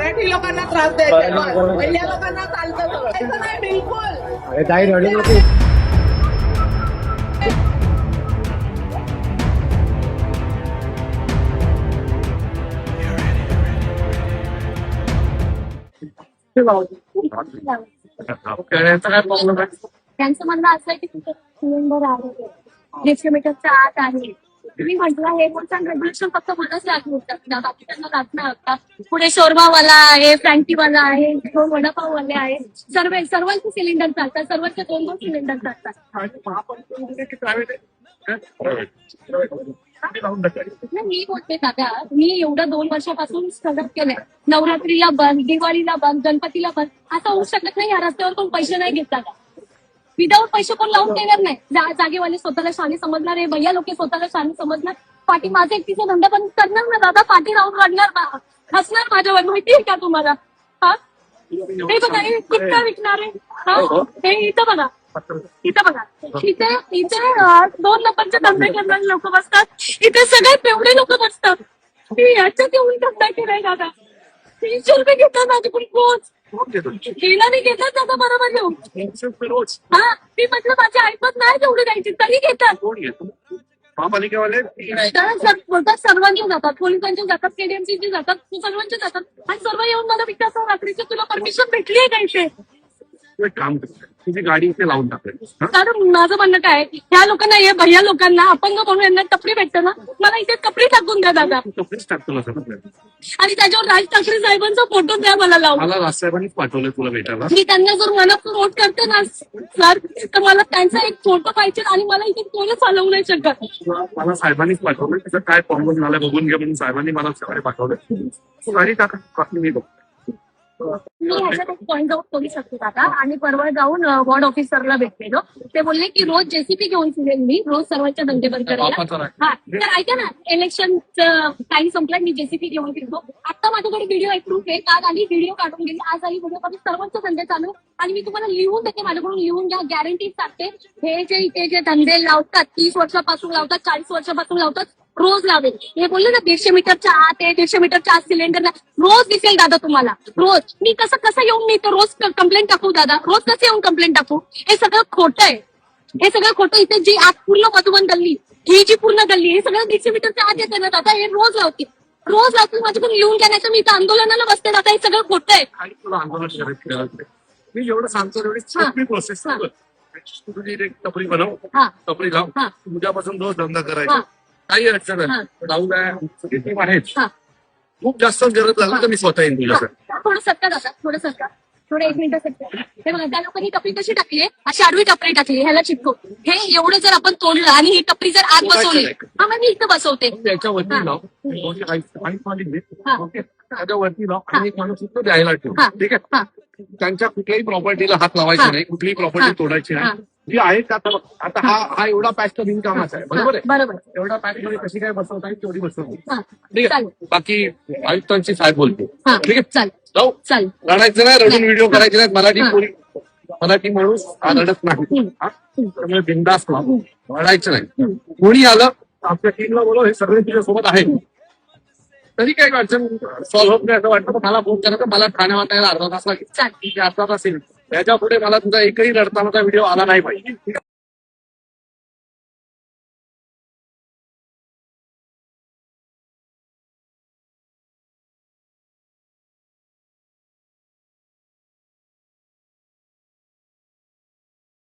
मराठी लोकांना त्रास द्यायचा पहिल्या लोकांना चालतं नाही बिलकुल. अरे ताई रडू नको त्यांचं म्हणणं असं आहे की तुमचं सिलेंडर आहे डिस्ट्रीब्युटरच्या आत आहे. मी म्हटलं हे पण रेग्युलेशन फक्त मलाच लागू होतात बाकी त्यांना लागणार का पुढे शोरमावाला आहे फ्रँकीवाला आहे दोन वडापाववाले आहे. सर्व सर्वांचे सिलेंडर चालतात सर्वांचे दोन दोन सिलेंडर चालतात. नाही, मी बोलते दादा. मी एवढं दोन वर्षापासून स्ट्रगल केलंय. नवरात्रीला बंद दिवाळीला बंद गणपतीला बंद. असं होऊ शकत नाही या रस्त्यावर कोण पैसे नाही घेत दादा. विदाऊट पैसे कोण लावून देणार नाही. जा- जागेवाले स्वतःला शाने समजणार आहे भैया लोक स्वतःला शाने समजणार. पाठी माझा एकटीचा धंदा बंद करणार ना दादा पाठी राहून काढणार ना हसणार माझ्यावर माहितीये का तुम्हाला? हा? हे बघा हे विकणार आहे? हा? हे इथं बघा. इथं बघा. इथे इथे अं, दोन नंबरचे धंदे करणारे लोक बसतात. इथे सगळे पेवडे लोक बसतात. मी याच्यात येऊन धंदा केलाय दादा. तीनशे रुपये घेतात माझ्याकडून रोज गेला नाही घेतात दादा बरोबर येऊन तीनशे रुपये रोज हा मी म्हटलं माझी ऐपत नाही तेवढी द्यायची तरी घेतात घेतो महापालिकेवाले तर सर- बोलतात सर्वांचे जातात पोलिसांचे जातात केडीएमसी जातात सर्वांचे जातात आणि सर्व येऊन मला विचारतात रात्रीची तुला परमिशन भेटली आहे का इथे तू एक काम कर तुझी गाडी इथे लावून टाकेल. माझं म्हणणं काय ह्या लोकांना हे भैया लोकांना अपंग म्हणून यांना टपरी भेटतं ना? मला इथे टपरी टाकून द्या दादा. कपडेच टाक तुला सगळं. आणि त्याच्यावर राज ठाकरे साहेबांचा फोटो द्या मला लावून. मला राजसाहेबांनीच पाठवलंय तुला भेटायला. मी त्यांना जर मला वोट करते ना सर तर मला त्यांचा एक फोटो पाहिजे आणि मला इथे कोणच चालवू नाही शकत. तुला- मला साहेबांनीच पाठवलं तिथं काय प्रॉब्लेम झाला बघून घे म्हणून साहेबांनी मला पाठवलं तू गाडी टाका. बाकी मी बघतो. मी ह्याच्यात एक पॉईंट आउट करू शकते दादा. आणि परवा जाऊन वॉर्ड ऑफिसरला भेटलेलो. ते बोलले की रोज जेसीपी घेऊन फिरेल मी. रोज सर्वांचे धंदे बंद करायला. हा. तर ऐका ना इलेक्शन काही संपलं मी जेसीपी घेऊन फिरतो आता माझ्याकडे व्हिडिओ आहे प्रूफ आहे. काल आली व्हिडिओ काढून गेली. आज आली व्हिडिओ काढून सर्वांचे धंदे चालू. आणि मी तुम्हाला लिहून देते माझ्याकडून लिहून घ्या. गॅरंटी सांगते. हे जे इथे जे धंदे लावतात तीस वर्षापासून लावतात चाळीस वर्षापासून लावतात रोज लावेल. हे बोलले ना दीडशे मीटरच्या आत आहे दीडशे मीटरच्या आत सिलेंडर रोज दिसेल दादा तुम्हाला. रोज. मी कसं कसं येऊन मी इथं रोज कंप्लेंट टाकू दादा? रोज कसं येऊन कंप्लेंट टाकू? हे सगळं खोटं आहे. हे सगळं खोटं इथे जी आत पूर्ण मधुबन गल्ली ही जी पूर्ण गल्ली हे सगळं दीडशे मीटरच्या आत येते ना दादा? हे रोज लावतील. रोज लावतील माझ्याकडून लिहून घेण्याचं मी इथं आंदोलनाला बसते दादा. हे सगळं खोटं आहे. मी जेवढं सांगतो तेवढी प्रोसेस. तू तुझी एक टपरी बनव. टपरी लाव. उद्यापासून रोज धंदा. करायचा. काही अडचण हा. टीम आहेच. हा. खूप जास्त गरज लागली तर मी स्वतः येईन तुझ्याकडे थोडं दादा थोडं सरका थोडं एक मिनिट सरका हे बघा त्या लोकांनी टपरी कशी टाकली अशी आडवी टपरी टाकली ह्याला चिटको हे एवढं जर आपण तोडलं आणि ही टपरी जर आत बसवली हा मग मी इथं बसवते. लाव लाव आणि एक माणूस इथं द्यायला ठेव. ठीक आहे? त्यांच्या कुठल्याही प्रॉपर्टीला हात लावायचा. नाही. कुठलीही. प्रॉपर्टी तोडायची. नाही. जी आहे का आता हा हा एवढा पॅच तर बिनकामाचा आहे बरोबर आहे? बरोबर एवढा पॅच मध्ये कशी काय बसवता येईल तेवढी बसवली हा ठीक आहे? चालेल. बाकी आयुक्तांची साहेब बोलतो. हा ठीक आहे? चालेल. जाऊ. चालेल. रडायचं नाही रडून व्हिडिओ करायचे नाहीत. मराठी हा. पोरी मराठी माणूस हा रडत नाही. हा? त्यामुळे बिंदास रडायचं नाही. कोणी आलं तर आपल्या टीमला बोलव हे सगळे तुझ्या सोबत आहेत तरी काही अडचण सॉल्व्ह होत नाही असं वाटतं. तर मला फोन करायचं मला ठाणे वाटायला अर्धा तास लागेल. चालेल. ठीक आहे, अर्धा तास येईल. त्याच्या पुढे मला तुझा एकही रडतानाचा व्हिडिओ आला नाही पाहिजे.